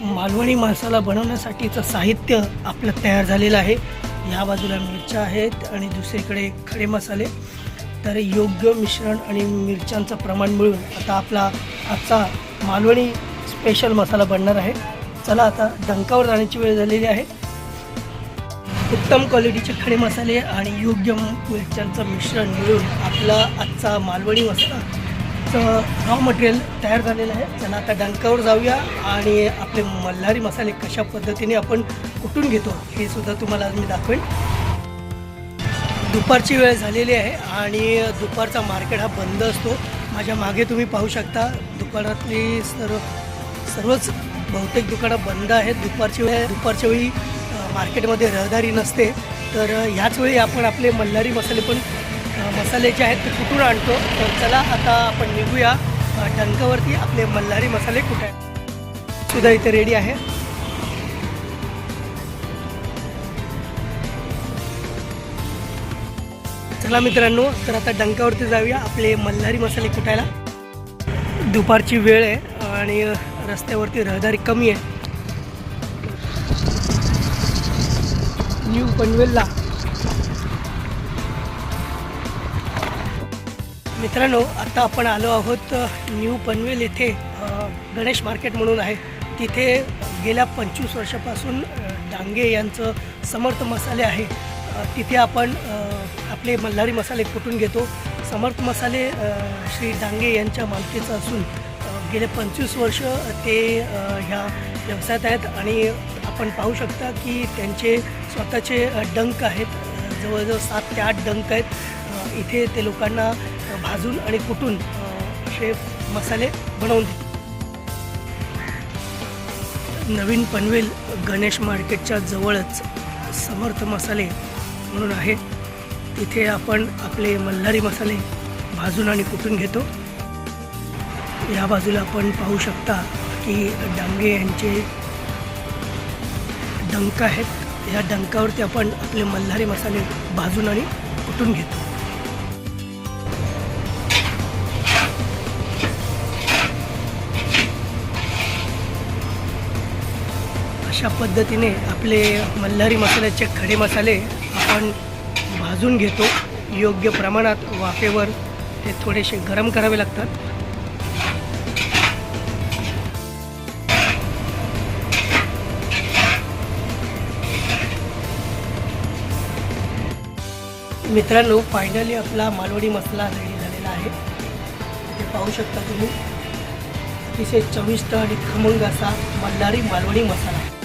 मालवणी मसाला बनवण्यासाठीचं साहित्य आपलं तयार झालेलं आहे. या बाजूला मिरच्या आहेत आणि दुसरीकडे खडे मसाले. तर योग्य मिश्रण आणि मिरच्यांचं प्रमाण मिळून आता आपला आजचा मालवणी स्पेशल मसाला बनणार आहे. चला आता डंकावर जाण्याची वेळ झालेली आहे. उत्तम क्वालिटीचे खडे मसाले आणि योग्य मिरच्यांचं मिश्रण मिळून आपला आजचा मालवणी मसाला रॉ मटेरियल तयार झालेलं आहे. त्यांना आता डंकावर जाऊया आणि आपले मल्हारी मसाले कशा पद्धतीने आपण कुटून घेतो हे सुद्धा तुम्हाला आज मी दाखवेन. दुपारची वेळ झालेली आहे आणि दुपारचा मार्केट हा बंद असतो. माझ्या मागे तुम्ही पाहू शकता दुकानातली सर्व सर्वच बहुतेक दुकानं बंद आहेत. दुपारची वेळ दुपारच्या वेळी मार्केटमध्ये रहदारी नसते. तर ह्याच वेळी आपण आपले मल्हारी मसाले पण मसाले जे आहेत ते कुठून आणतो? तर चला आता आपण निघूया. टंकावरती डंकावरती आपले मल्हारी मसाले कुठे आहेत? सुद्धा इथे रेडी आहे. चला मित्रांनो तर आता डंकावरती जाऊया आपले मल्हारी मसाले कुटायला दुपारची वेळ आहे आणि रस्त्यावरती रहदारी कमी आहे. न्यू पनवेलला. मित्रांनो आता आपण आलो आहोत न्यू पनवेल येथे गणेश मार्केट म्हणून आहे. तिथे गेल्या पंचवीस वर्षापासून डांगे यांचं समर्थ मसाले आहे. तिथे आपण आपले मल्हारी मसाले कुटून घेतो? समर्थ मसाले श्री डांगे यांच्या मालकीचं असून गेले पंचवीस वर्ष ते ह्या व्यवसायात आहेत आणि आपण पाहू शकता की त्यांचे स्वतःचे डंक आहेत. जवळजवळ सात ते आठ डंक आहेत. इथे ते लोकांना भाजून आणि कुटून असे मसाले बनवून देतात नवीन पनवेल गणेश मार्केटच्या जवळच समर्थ मसाले म्हणून आहे. तिथे आपण आपले मल्हारी मसाले भाजून आणि कुटून घेतो. या बाजूला आपण पाहू शकता की डांगे यांचे डंक आहेत. या डंकावरती आपण आपले मल्हारी मसाले भाजून आणि कुटून घेतो. अशा पद्धतीने आपले मल्हारी मसाल्याचे खडे मसाले आपण भाजून घेतो. योग्य प्रमाणात वाफेवर ते थोडेसे गरम करावे लागतात. मित्रांनो फायनली आपला मालवणी मसाला रेडी झालेला आहे. ते पाहू शकता तुम्ही. अतिशय चविष्ट आणि खमंग असा मल्हारी मालवणी मसाला.